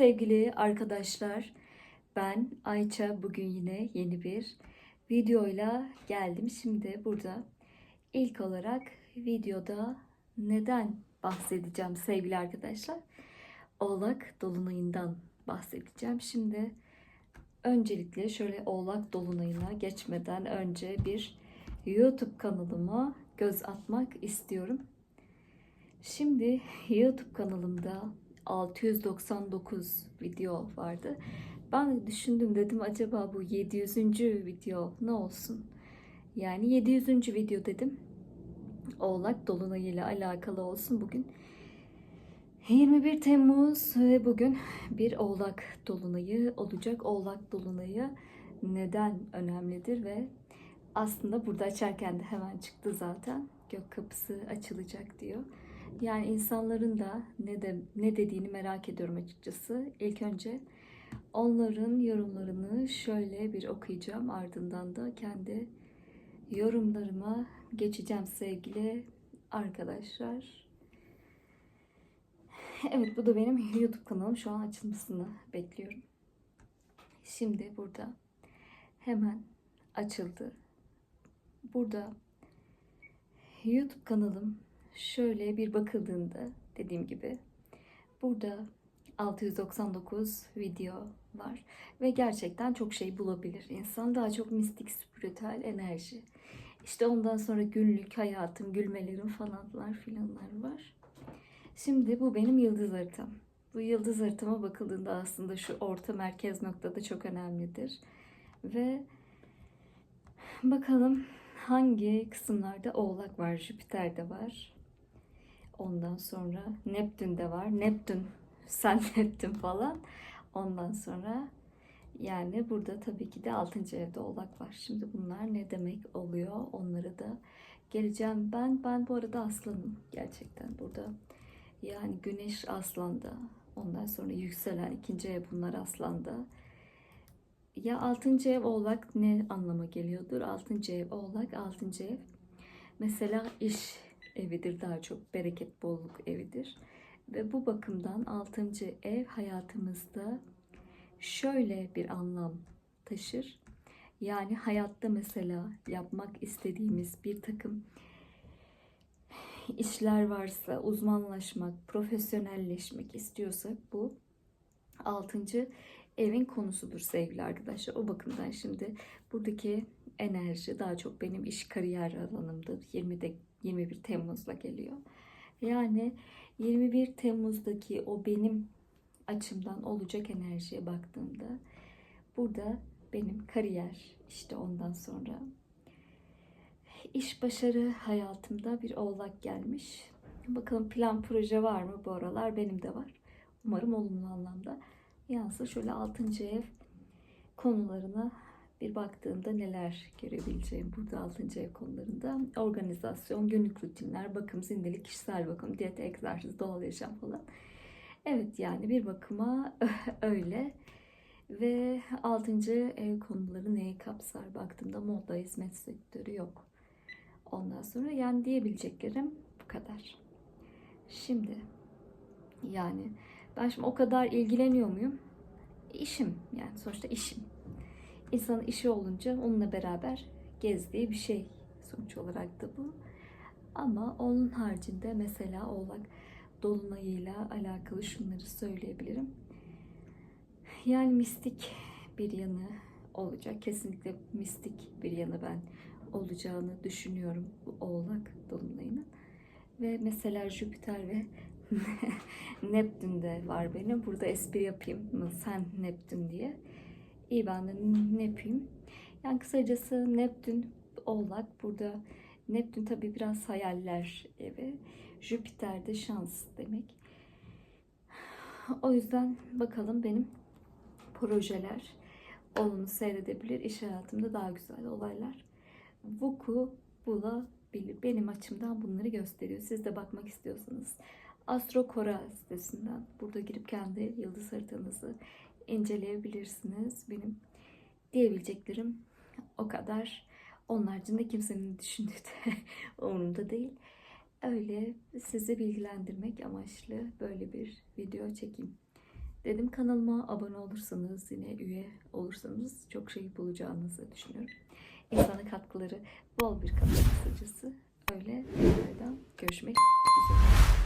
sevgili arkadaşlar. Ben Ayça. Bugün yine yeni bir videoyla geldim. Şimdi burada ilk olarak videoda neden bahsedeceğim sevgili arkadaşlar? Oğlak Dolunay'ından bahsedeceğim. Şimdi öncelikle şöyle Oğlak Dolunay'ına geçmeden önce bir YouTube kanalıma göz atmak istiyorum. Şimdi YouTube kanalımda 699 video vardı. Ben düşündüm dedim acaba bu 700. video ne olsun? Yani 700. video dedim. Oğlak Dolunay ile alakalı olsun bugün. 21 Temmuz ve bugün bir Oğlak Dolunayı olacak. Oğlak Dolunayı neden önemlidir ve aslında burada açarken de hemen çıktı zaten. Gök kapısı açılacak diyor. Yani insanların da ne de ne dediğini merak ediyorum açıkçası. İlk önce onların yorumlarını şöyle bir okuyacağım. Ardından da kendi yorumlarıma geçeceğim sevgili arkadaşlar. Evet bu da benim YouTube kanalım. Şu an açılmasını bekliyorum. Şimdi burada hemen açıldı. Burada YouTube kanalım şöyle bir bakıldığında dediğim gibi burada 699 video var ve gerçekten çok şey bulabilir insan. Daha çok mistik, spiritüel enerji. İşte ondan sonra günlük hayatım, gülmelerim falanlar filanlar var. Şimdi bu benim yıldız haritam. Bu yıldız haritama bakıldığında aslında şu orta merkez noktada çok önemlidir. Ve bakalım hangi kısımlarda oğlak var, Jüpiter de var. Ondan sonra Neptün de var. Neptün, sen Neptün falan. Ondan sonra yani burada tabii ki de 6. evde oğlak var. Şimdi bunlar ne demek oluyor? Onları da geleceğim. Ben ben bu arada aslanım gerçekten burada. Yani güneş aslanda. Ondan sonra yükselen ikinci ev bunlar aslanda. Ya 6. ev oğlak ne anlama geliyordur? 6. ev oğlak, 6. ev. Mesela iş evidir daha çok bereket bolluk evidir. Ve bu bakımdan 6. ev hayatımızda şöyle bir anlam taşır. Yani hayatta mesela yapmak istediğimiz bir takım işler varsa, uzmanlaşmak, profesyonelleşmek istiyorsak bu 6. evin konusudur sevgili arkadaşlar. O bakımdan şimdi buradaki enerji daha çok benim iş kariyer alanımdır. 20'de 21 Temmuz'la geliyor. Yani 21 Temmuz'daki o benim açımdan olacak enerjiye baktığımda burada benim kariyer işte ondan sonra iş başarı hayatımda bir oğlak gelmiş. Bakalım plan proje var mı bu aralar? Benim de var. Umarım olumlu anlamda. Yansır şöyle 6. ev konularına bir baktığımda neler görebileceğim burada 6. ev konularında. Organizasyon, günlük rutinler, bakım, zindelik, kişisel bakım, diyet, egzersiz, doğal yaşam falan. Evet yani bir bakıma öyle. Ve 6. ev konuları neyi kapsar? Baktığımda moda, hizmet sektörü yok. Ondan sonra yani diyebileceklerim bu kadar. Şimdi yani ben şimdi o kadar ilgileniyor muyum? İşim yani sonuçta işim. İnsanın işi olunca onunla beraber gezdiği bir şey sonuç olarak da bu. Ama onun haricinde mesela oğlak dolunayıyla alakalı şunları söyleyebilirim. Yani mistik bir yanı olacak. Kesinlikle mistik bir yanı ben olacağını düşünüyorum bu oğlak dolunayının. Ve mesela Jüpiter ve Neptün de var benim. Burada espri yapayım mı sen Neptün diye. İyi ben de ne yapayım? Yani kısacası Neptün oğlak. Burada Neptün tabi biraz hayaller evi. Jüpiter de şans demek. O yüzden bakalım benim projeler olumlu seyredebilir. İş hayatımda daha güzel olaylar vuku bulabilir. Benim açımdan bunları gösteriyor. Siz de bakmak istiyorsanız Astro Kora sitesinden burada girip kendi yıldız haritanızı inceleyebilirsiniz. Benim diyebileceklerim o kadar. Onun haricinde kimsenin düşündüğü de umurumda değil. Öyle sizi bilgilendirmek amaçlı böyle bir video çekeyim. Dedim kanalıma abone olursanız yine üye olursanız çok şey bulacağınızı düşünüyorum. İnsana katkıları bol bir katkı kısacası. Öyle görüşmek üzere.